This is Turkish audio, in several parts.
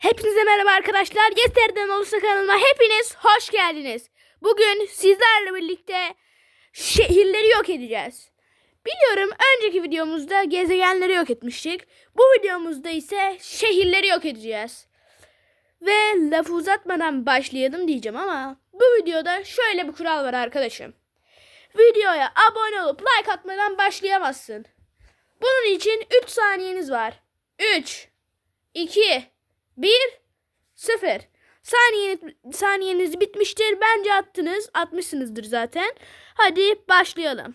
Hepinize merhaba arkadaşlar. Yesterden olursa kanalıma hepiniz hoş geldiniz. Bugün sizlerle birlikte şehirleri yok edeceğiz. Biliyorum önceki videomuzda gezegenleri yok etmiştik. Bu videomuzda ise şehirleri yok edeceğiz. Ve lafı uzatmadan başlayalım diyeceğim ama bu videoda şöyle bir kural var arkadaşım. Videoya abone olup like atmadan başlayamazsın. Bunun için 3 saniyeniz var. 3 2 1 0 Saniyeniz, saniyeniz bitmiştir. Bence attınız. Atmışsınızdır zaten. Hadi başlayalım.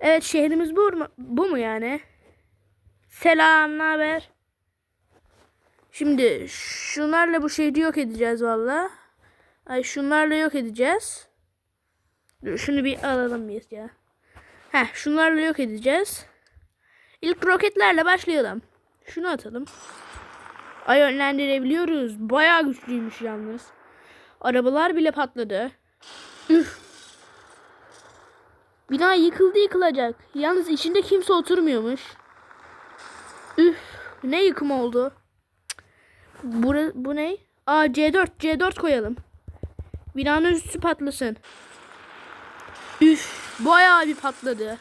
Evet şehrimiz bu mu, bu mu yani? Selam, ne haber? Şimdi şunlarla bu şehri yok edeceğiz valla. Ay şunlarla yok edeceğiz. Dur, şunu bir alalım biz ya. Heh şunlarla yok edeceğiz. İlk roketlerle başlayalım. Şunu atalım. Ay yönlendirebiliyoruz. Bayağı güçlüymüş yalnız. Arabalar bile patladı. Üf. Bina yıkıldı yıkılacak. Yalnız içinde kimse oturmuyormuş. Üf. Ne yıkım oldu? Bu, bu ne? Aa C4. C4 koyalım. Binanın üstü patlasın. Üf. Bayağı bir patladı.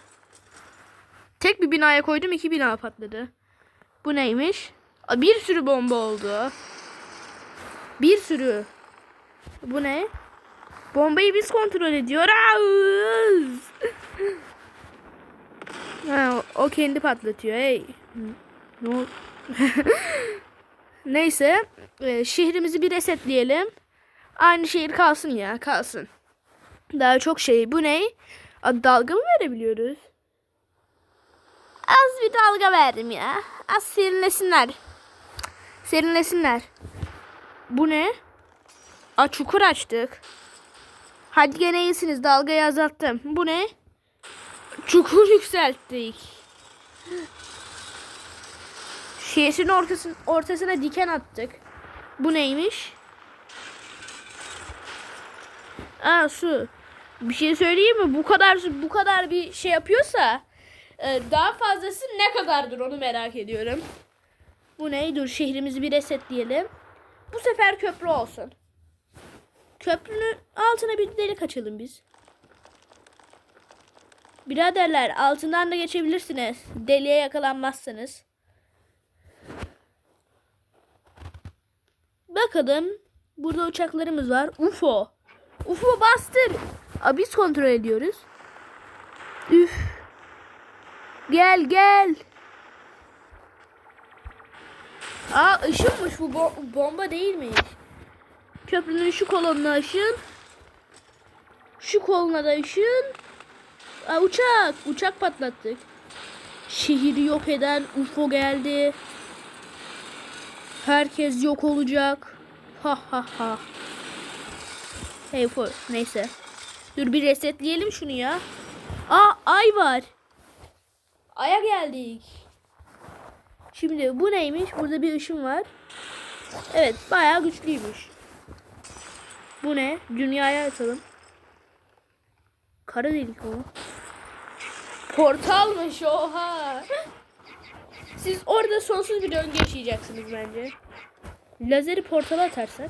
Tek bir binaya koydum iki bina patladı. Bu neymiş? Bir sürü bomba oldu. Bir sürü. Bu ne? Bombayı biz kontrol ediyoruz. ha, o kendi patlatıyor. Hey. Ne Neyse. e, şehrimizi bir resetleyelim. Aynı şehir kalsın ya. Kalsın. Daha çok şey. Bu ne? Dalga mı verebiliyoruz? Az bir dalga verdim ya. Az serinlesinler. Serinlesinler. Bu ne? Aa çukur açtık. Hadi gene iyisiniz. Dalgayı azalttım. Bu ne? Çukur yükselttik. Şehrin ortasına, ortasına diken attık. Bu neymiş? Aa su. Bir şey söyleyeyim mi? Bu kadar bu kadar bir şey yapıyorsa ee, daha fazlası ne kadardır onu merak ediyorum. Bu ne? Dur şehrimizi bir resetleyelim. Bu sefer köprü olsun. Köprünün altına bir delik açalım biz. Biraderler altından da geçebilirsiniz. Deliğe yakalanmazsınız. Bakalım. Burada uçaklarımız var. UFO. UFO bastır. Aa, biz kontrol ediyoruz. Üf. Gel gel. Aa ışınmış bu bo- bomba değilmiş. Köprünün şu kolonuna ışın. Şu koluna da ışın. Aa, uçak. Uçak patlattık. Şehri yok eden UFO geldi. Herkes yok olacak. Ha ha ha. Hey UFO. Neyse. Dur bir resetleyelim şunu ya. Aa ay var. Aya geldik. Şimdi bu neymiş? Burada bir ışın var. Evet bayağı güçlüymüş. Bu ne? Dünyaya atalım. Kara delik o. Portalmış oha. Siz orada sonsuz bir döngü yaşayacaksınız bence. Lazeri portala atarsak.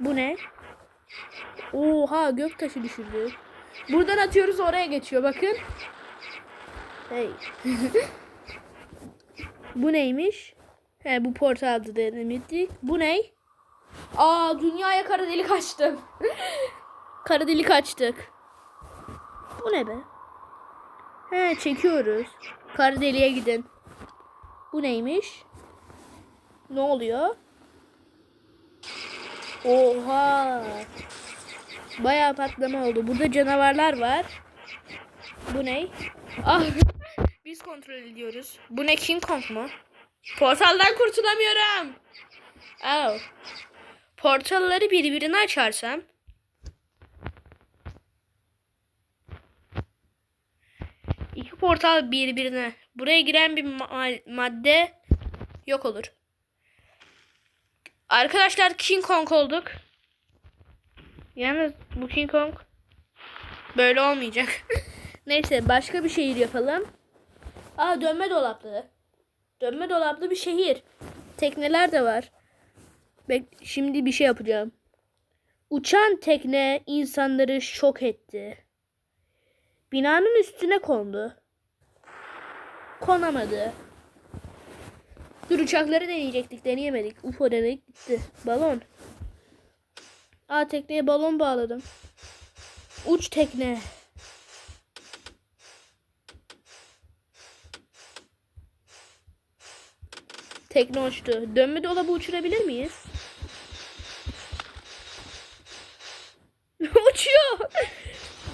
Bu ne? Oha göktaşı düşürdü. Buradan atıyoruz oraya geçiyor bakın. Hey. bu neymiş? He bu portaldı denemedik. Bu ne? Aa dünyaya kara delik açtım. kara delik açtık. Bu ne be? He çekiyoruz. Kara deliğe gidin. Bu neymiş? Ne oluyor? Oha. Bayağı patlama oldu. Burada canavarlar var. Bu ne? Ah. Biz kontrol ediyoruz. Bu ne King Kong mu? Portaldan kurtulamıyorum. Oh. Portalları birbirine açarsam. İki portal birbirine. Buraya giren bir ma- madde yok olur. Arkadaşlar King Kong olduk. Yalnız bu King Kong böyle olmayacak. Neyse başka bir şehir yapalım. Aa dönme dolaplı. Dönme dolaplı bir şehir. Tekneler de var. Bek şimdi bir şey yapacağım. Uçan tekne insanları şok etti. Binanın üstüne kondu. Konamadı. Dur uçakları deneyecektik. Deneyemedik. UFO denedik gitti. Balon. Aa tekneye balon bağladım. Uç tekne. Tekne uçtu. Dönme dolabı uçurabilir miyiz? uçuyor.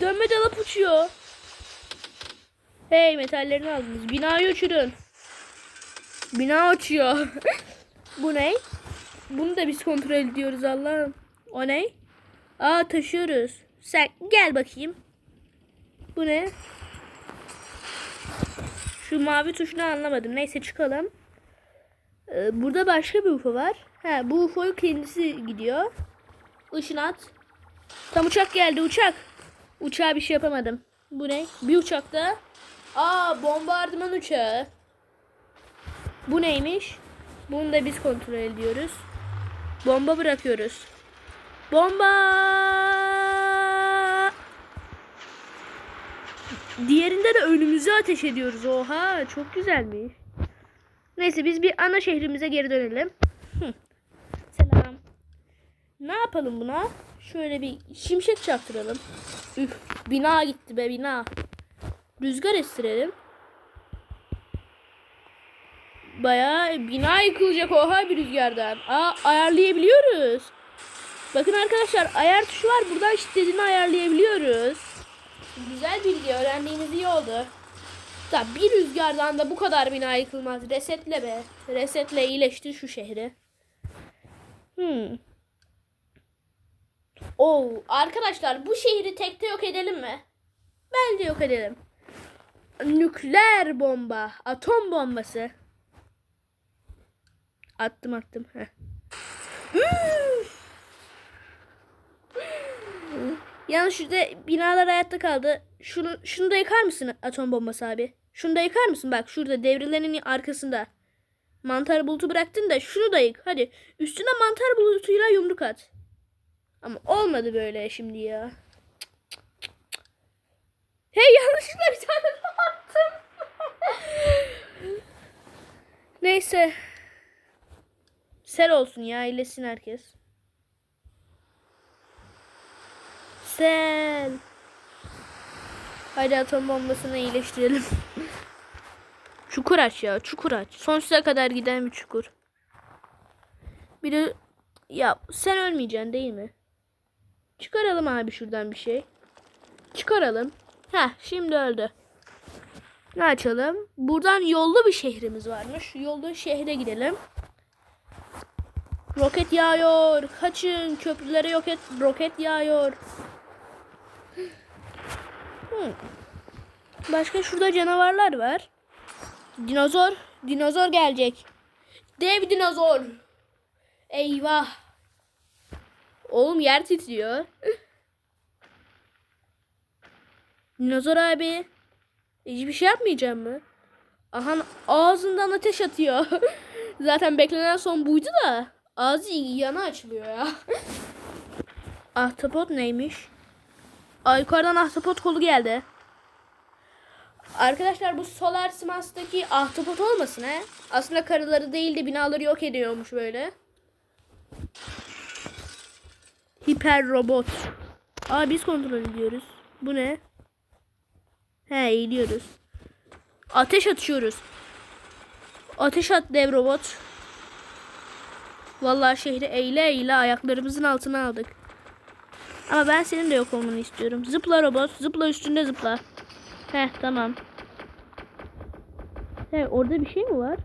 Dönme dolap uçuyor. Hey metallerini aldınız. Binayı uçurun. Bina uçuyor. Bu ne? Bunu da biz kontrol ediyoruz Allah'ım. O ne? Aa taşıyoruz. Sen gel bakayım. Bu ne? Şu mavi tuşunu anlamadım. Neyse çıkalım. Ee, burada başka bir UFO var. Ha, bu UFO'yu kendisi gidiyor. Işın at. Tam uçak geldi uçak. Uçağa bir şey yapamadım. Bu ne? Bir uçakta. Aa bombardıman uçağı. Bu neymiş? Bunu da biz kontrol ediyoruz. Bomba bırakıyoruz. Bomba! Diğerinde de önümüze ateş ediyoruz. Oha çok güzelmiş. Neyse biz bir ana şehrimize geri dönelim. Hı. Selam. Ne yapalım buna? Şöyle bir şimşek çaktıralım. Üf, bina gitti be bina. Rüzgar estirelim. Bayağı bina yıkılacak oha bir rüzgardan. Aa ayarlayabiliyoruz. Bakın arkadaşlar ayar tuşu var. Buradan şiddetini ayarlayabiliyoruz. Güzel bilgi öğrendiğiniz iyi oldu. Da bir rüzgardan da bu kadar bina yıkılmaz. Resetle be. Resetle iyileştir şu şehri. Hmm. Oo, arkadaşlar bu şehri tekte yok edelim mi? Bence yok edelim. Nükleer bomba, atom bombası. Attım attım. Heh. Üf! Yalnız şurada binalar hayatta kaldı. Şunu şunu da yıkar mısın atom bombası abi? Şunu da yıkar mısın? Bak şurada devrilenin arkasında. Mantar bulutu bıraktın da şunu da yık. Hadi üstüne mantar bulutuyla yumruk at. Ama olmadı böyle şimdi ya. Hey yanlışlıkla bir tane daha attım. Neyse. Sel olsun ya iyileşsin herkes. Sel. Haydi atom bombasını iyileştirelim. çukur aç ya çukur aç. Sonsuza kadar giden bir çukur. Bir de ya sen ölmeyeceksin değil mi? Çıkaralım abi şuradan bir şey. Çıkaralım. Heh şimdi öldü. Ne açalım? Buradan yollu bir şehrimiz varmış. Yollu şehre gidelim. Roket yağıyor. Kaçın. Köprülere yok et. Roket yağıyor. Hmm. Başka şurada canavarlar var. Dinozor. Dinozor gelecek. Dev dinozor. Eyvah. Oğlum yer titriyor. Dinozor abi. Hiçbir şey yapmayacağım mı? Aha ağzından ateş atıyor. Zaten beklenen son buydu da. Ağzı yana açılıyor ya. ahtapot neymiş? Aa, yukarıdan ahtapot kolu geldi. Arkadaşlar bu Solar Smars'taki ahtapot olmasın he? Aslında karıları değil de binaları yok ediyormuş böyle. Hiper robot. Aa biz kontrol ediyoruz. Bu ne? He eğiliyoruz. Ateş atıyoruz. Ateş at dev robot. Vallahi şehri eğile eğile ayaklarımızın altına aldık. Ama ben senin de yok olmanı istiyorum. Zıpla robot. Zıpla üstünde zıpla. Heh tamam. He orada bir şey mi var?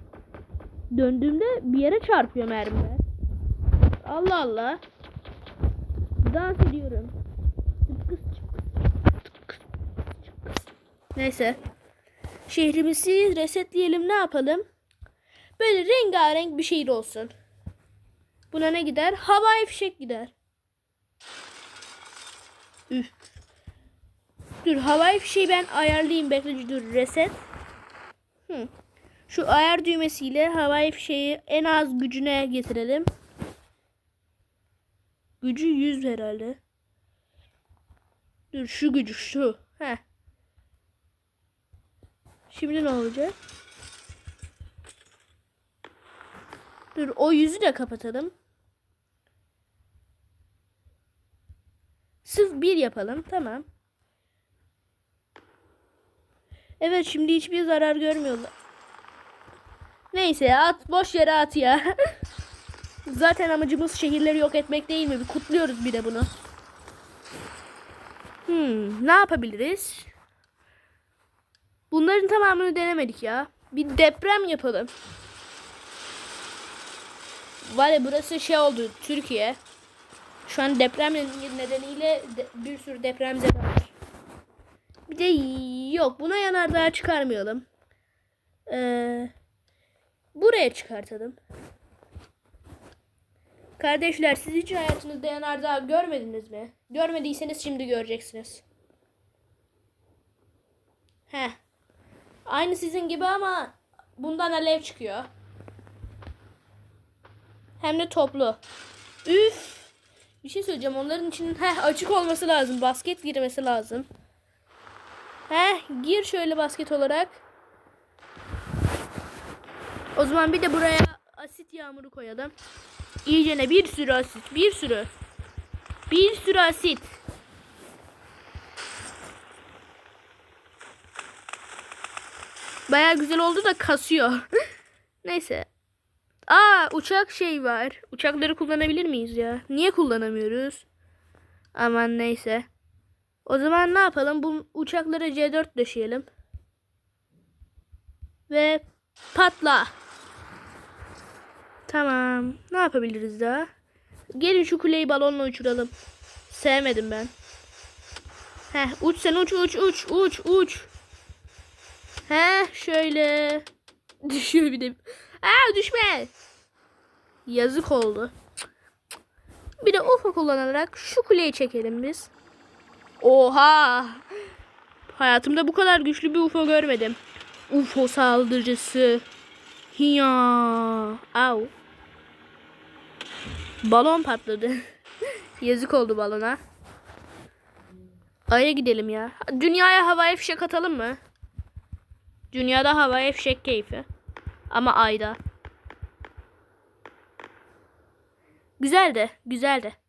Döndüğümde bir yere çarpıyor mermiler. Allah Allah. Dans ediyorum. Neyse. Şehrimizi resetleyelim ne yapalım? Böyle rengarenk bir şehir olsun. Buna ne gider? Havai fişek gider. Üf. Dur havai fişeği ben ayarlayayım. Bekle dur reset. Hı. Şu ayar düğmesiyle havai fişeği en az gücüne getirelim. Gücü 100 herhalde. Dur şu gücü şu. Heh. Şimdi ne olacak? Dur o yüzü de kapatalım. Sırf bir yapalım. Tamam. Evet şimdi hiçbir zarar görmüyorlar. Neyse at boş yere at ya. Zaten amacımız şehirleri yok etmek değil mi? Bir kutluyoruz bir de bunu. Hmm, ne yapabiliriz? Bunların tamamını denemedik ya. Bir deprem yapalım. Var ya burası şey oldu Türkiye. Şu an deprem nedeniyle de- bir sürü depremzede var. Bir de yok buna yanardağ çıkarmayalım. Ee, buraya çıkartalım. Kardeşler siz hiç hayatınızda yanardağ görmediniz mi? Görmediyseniz şimdi göreceksiniz. Heh. Aynı sizin gibi ama bundan alev çıkıyor. Hem de toplu. Üf. Bir şey söyleyeceğim. Onların için heh, açık olması lazım. Basket girmesi lazım. Heh, gir şöyle basket olarak. O zaman bir de buraya asit yağmuru koyalım. İyicene bir sürü asit. Bir sürü. Bir sürü asit. Baya güzel oldu da kasıyor. Neyse. Aa uçak şey var. Uçakları kullanabilir miyiz ya? Niye kullanamıyoruz? Aman neyse. O zaman ne yapalım? Bu uçaklara C4 döşeyelim. Ve patla. Tamam. Ne yapabiliriz daha? Gelin şu kuleyi balonla uçuralım. Sevmedim ben. Heh uç sen uç uç uç uç uç. Heh şöyle. Düşüyor bir de. Aa düşme. Yazık oldu. Bir de UFO kullanarak şu kuleyi çekelim biz. Oha. Hayatımda bu kadar güçlü bir UFO görmedim. UFO saldırıcısı. Hiya. Au. Balon patladı. Yazık oldu balona. Ay'a gidelim ya. Dünyaya havaya fişek atalım mı? Dünyada havaya fişek keyfi. Ama ayda. Güzel de, güzel de.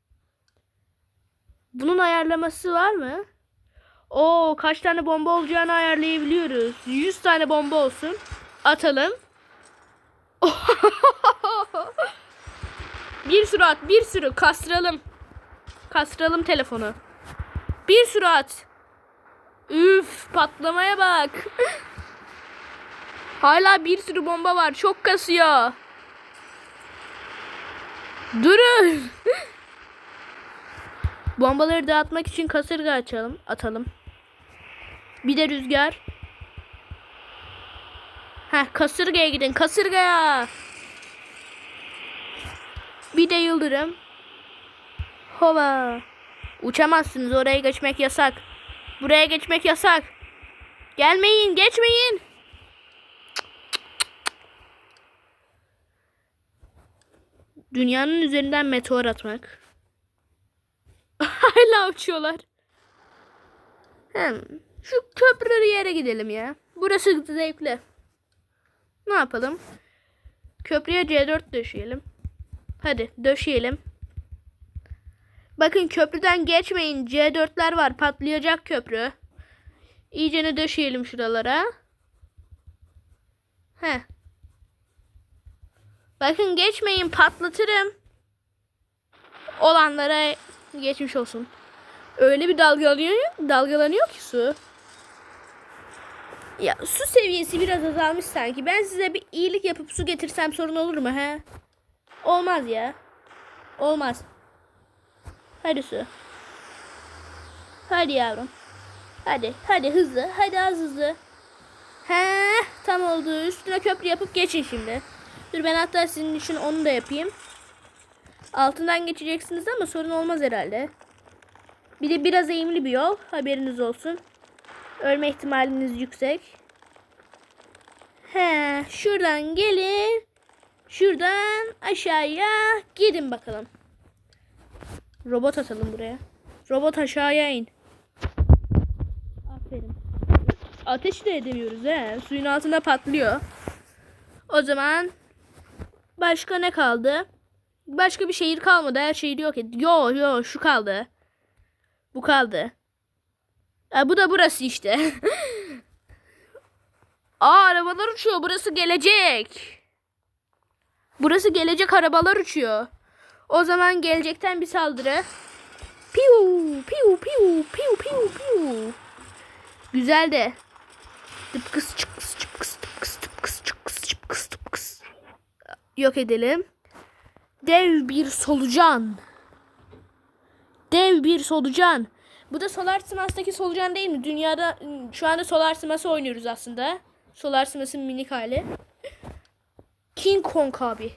Bunun ayarlaması var mı? Oo, kaç tane bomba olacağını ayarlayabiliyoruz. 100 tane bomba olsun. Atalım. bir sürü at, bir sürü kastıralım. Kastıralım telefonu. Bir sürü at. Üf, patlamaya bak. Hala bir sürü bomba var. Çok kasıyor. Durun. Bombaları dağıtmak için kasırga açalım, atalım. Bir de rüzgar. Heh, kasırgaya gidin, kasırgaya. Bir de yıldırım. Hova. Uçamazsınız, oraya geçmek yasak. Buraya geçmek yasak. Gelmeyin, geçmeyin. Dünyanın üzerinden meteor atmak. Hala uçuyorlar. Hem şu köprülü yere gidelim ya. Burası zevkli. Ne yapalım? Köprüye C4 döşeyelim. Hadi döşeyelim. Bakın köprüden geçmeyin. C4'ler var. Patlayacak köprü. İyicene döşeyelim şuralara. Heh. Bakın geçmeyin patlatırım. Olanlara geçmiş olsun. Öyle bir dalgalanıyor, dalgalanıyor ki su. Ya su seviyesi biraz azalmış sanki. Ben size bir iyilik yapıp su getirsem sorun olur mu he? Olmaz ya. Olmaz. Hadi su. Hadi yavrum. Hadi, hadi hızlı. Hadi az hızlı. He, tam oldu. Üstüne köprü yapıp geçin şimdi. Dur ben hatta sizin için onu da yapayım. Altından geçeceksiniz ama sorun olmaz herhalde. Bir de biraz eğimli bir yol. Haberiniz olsun. Ölme ihtimaliniz yüksek. He, şuradan gelin. Şuradan aşağıya gidin bakalım. Robot atalım buraya. Robot aşağıya in. Aferin. Ateş de edemiyoruz he. Suyun altında patlıyor. O zaman başka ne kaldı? Başka bir şehir kalmadı. Her şehri yok et. Yo yo şu kaldı. Bu kaldı. Ha, bu da burası işte. Aa arabalar uçuyor. Burası gelecek. Burası gelecek arabalar uçuyor. O zaman gelecekten bir saldırı. Piu piu piu piu piu piu. Güzel de. Tıpkıs çıpkıs çıpkıs tıpkıs tıpkıs çıpkıs çıpkıs. Yok edelim. Dev bir solucan. Dev bir solucan. Bu da Solar Simas'taki solucan değil mi? Dünyada şu anda Solar Simas'ı oynuyoruz aslında. Solar Simas'ın minik hali. King Kong abi.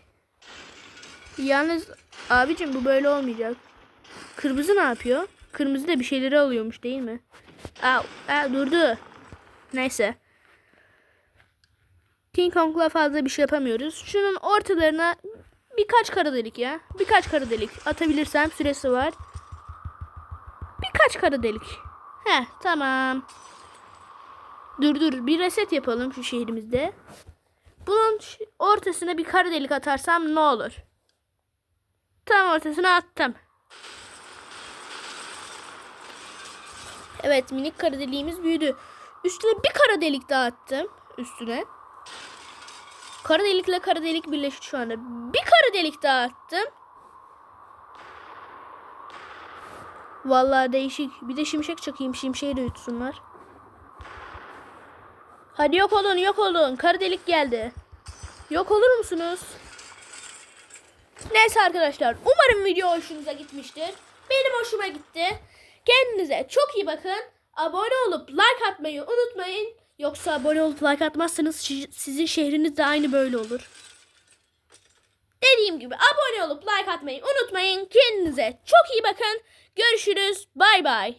Yalnız abicim bu böyle olmayacak. Kırmızı ne yapıyor? Kırmızı da bir şeyleri alıyormuş değil mi? Aa, aa durdu. Neyse. King Kong'la fazla bir şey yapamıyoruz. Şunun ortalarına birkaç kara delik ya. Birkaç kara delik atabilirsem süresi var. Birkaç kara delik. He tamam. Dur dur bir reset yapalım şu şehrimizde. Bunun ortasına bir kara delik atarsam ne olur? Tam ortasına attım. Evet minik kara deliğimiz büyüdü. Üstüne bir kara delik daha attım. Üstüne. Kara delikle kara delik birleşti şu anda. Bir kara delik daha attım. Vallahi değişik. Bir de şimşek çakayım. Şimşeği de yutsunlar. Hadi yok olun yok olun. Kara delik geldi. Yok olur musunuz? Neyse arkadaşlar. Umarım video hoşunuza gitmiştir. Benim hoşuma gitti. Kendinize çok iyi bakın. Abone olup like atmayı unutmayın. Yoksa abone olup like atmazsanız sizin şehriniz de aynı böyle olur. Dediğim gibi abone olup like atmayı unutmayın. Kendinize çok iyi bakın. Görüşürüz. Bay bay.